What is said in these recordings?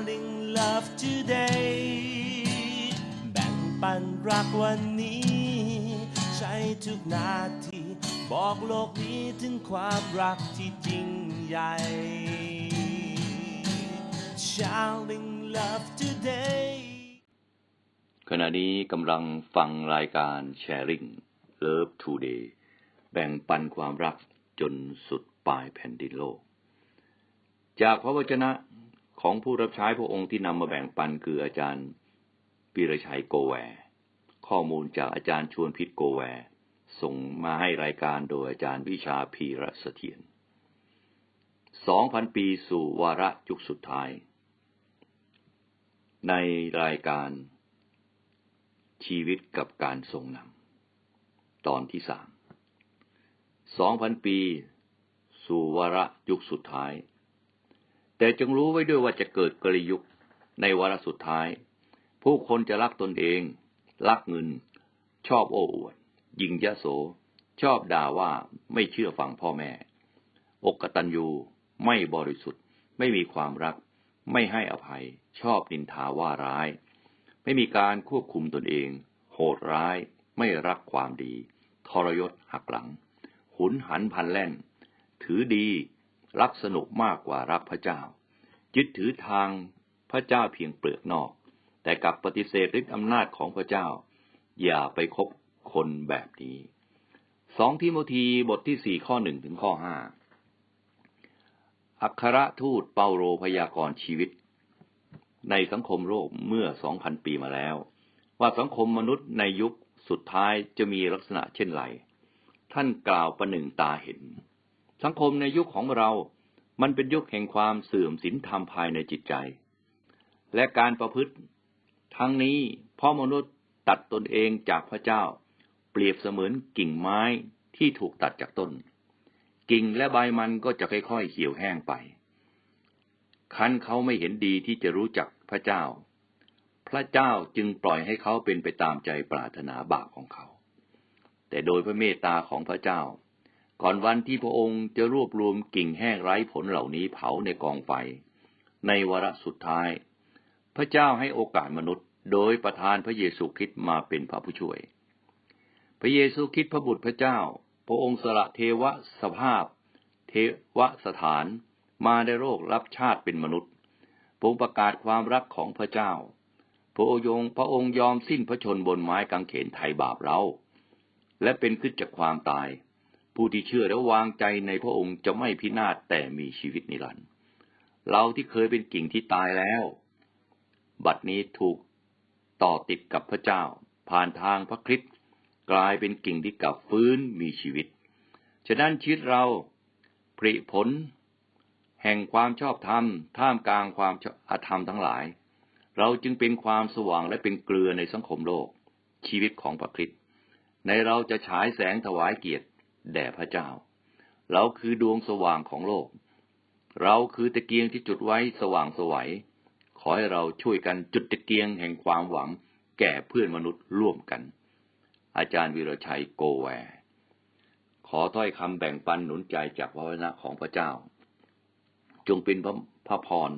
Sharing love today แบ่งปันรักวันนี้ ใช้ทุกนาที บอกโลกนี้ถึงความรักที่จริงใหญ่ Sharing love today ขณะนี้กำลังฟังรายการ Sharing Love Today แบ่งปันความรักจนสุดปลายแผ่นดินโลก จากพระวจนะ ของผู้รับใช้พระองค์ที่นำมาแบ่งปันคืออาจารย์ปิรชัยโกแว ข้อมูลจากอาจารย์ชวนพิษโกแว ส่งมาให้รายการโดยอาจารย์วิชาพีระเสถียรสองพันปีสู่วาระยุคสุดท้าย ในรายการชีวิตกับการทรงนำตอนที่สามสองพันปี สู่วาระยุคสุดท้าย แต่จงรู้ไว้ด้วยว่าจะเกิดกลยุคในวาระสุดท้าย ผู้คนจะรักตนเอง รักเงิน ชอบโอ้อวดยิงยะโส ชอบด่าว่าไม่เชื่อฟังพ่อแม่ อกกตัญญูไม่บริสุทธิ์ ไม่มีความรัก ไม่ให้อภัย ชอบนินทาว่าร้าย ไม่มีการควบคุมตนเอง โหดร้าย ไม่รักความดี ทรยศหักหลัง หุนหันพันแล่น ถือดี รักสนุกมากกว่ารักพระเจ้า ยึดถือทางพระเจ้าเพียงเปลือกนอก แต่กลับปฏิเสธฤทธิอำนาจของพระเจ้า อย่าไปคบคนแบบนี้สองทิโมธีบทที่สี่ข้อหนึ่งถึงข้อห้าอัครทูตเปาโลพยากรณ์ชีวิต ในสังคมโลกเมื่อสองพันปีมาแล้ว ว่าสังคมมนุษย์ในยุคสุดท้ายจะมีลักษณะเช่นไร ท่านกล่าวประหนึ่งตาเห็น สังคมในยุคของเรา มันเป็นยุคแห่งความเสื่อมศีลธรรมภายในจิตใจ และการประพฤติ ทั้งนี้เพราะมนุษย์ตัดตนเองจากพระเจ้า เปรียบเสมือนกิ่งไม้ที่ถูกตัดจากต้น กิ่งและใบมันก็จะค่อยๆเหี่ยวแห้งไป คันเขาไม่เห็นดีที่จะรู้จักพระเจ้า พระเจ้าจึงปล่อยให้เขาเป็นไปตามใจปรารถนาบาปของเขา แต่โดยพระเมตตาของพระเจ้า ก่อนวันที่พระองค์จะรวบรวมกิ่งแห้งไร้ผลเหล่านี้เผาในกองไฟ ในวาระสุดท้าย พระเจ้าให้โอกาสมนุษย์ โดยประทานพระเยซูคริสต์มาเป็นพระผู้ช่วย พระเยซูคริสต์พระบุตรพระเจ้า พระองค์สละเทวสภาพ เทวสถาน มาในโลกรับชาติเป็นมนุษย์พระองค์ประกาศความรักของพระเจ้า พระองค์พระองค์ยอมสิ้นพระชนบนไม้กางเขนไถ่บาปเรา และเป็นขึ้นจากความตาย ผู้ที่เชื่อและวางใจในพระองค์จะไม่พินาศแต่มีชีวิตนิรันดร์เราที่เคยเป็นกิ่งที่ตายแล้ว บัดนี้ถูกต่อติดกับพระเจ้า ผ่านทางพระคริสต์กลายเป็นกิ่งที่กลับฟื้นมีชีวิต ฉะนั้นชีวิตเราผลิผล แห่งความชอบธรรม ท่ามกลางความอาธรรมทั้งหลาย เราจึงเป็นความสว่างและเป็นเกลือในสังคมโลก ชีวิตของพระคริสต์ในเราจะฉายแสงถวายเกียรติ แด่พระเจ้า เราคือดวงสว่างของโลก เราคือตะเกียงที่จุดไว้สว่างสวัย ขอให้เราช่วยกันจุดตะเกียงแห่งความหวัง แก่เพื่อนมนุษย์ร่วมกัน อาจารย์วิรชัยโกแวขอถ้อยคำแบ่งปันหนุนใจจากพระวจนะของพระเจ้า จงเป็นพระพระพร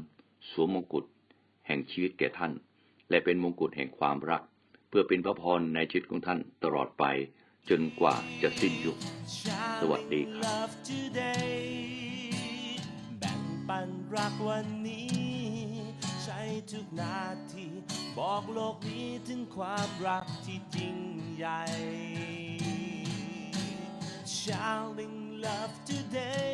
สวมมงกุฎแห่งชีวิตแก่ท่าน และเป็นมงกุฎแห่งความรัก เพื่อเป็นพระพรในชีวิตของท่านตลอดไป จนกว่าจะสิ้นยุค สวัสดีครับ today แบ่งปันรักวันนี้ ใช้ทุกนาที บอกโลกนี้ถึงความรักที่จริงใหญ่ Shouting love today